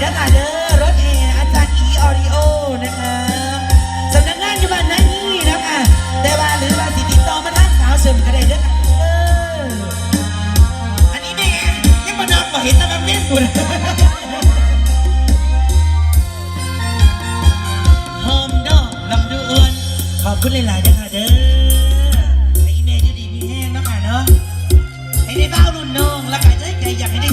แล้คะเด้อรถแห่อาจารย์อีออริโอนะคะสำนักงานอยู่บ้านนั่นนี่นะอะแต่ว่าหรือว่าติดต่อมาทางสาวเสริมก็ได้เด้อค่ะอันนี้แม่ยังมานอนบ่เห็นตะบังเม่นคุณหอมดอกลำดูอวนขอบคุณหลายๆเด้อค่ะเด้อไอ้แม่จะดีมีแห้งเนาะคะเนาะให้ได้เบ้ารุ่นน้องแล้วก็จะได้ใจอยากให้ได้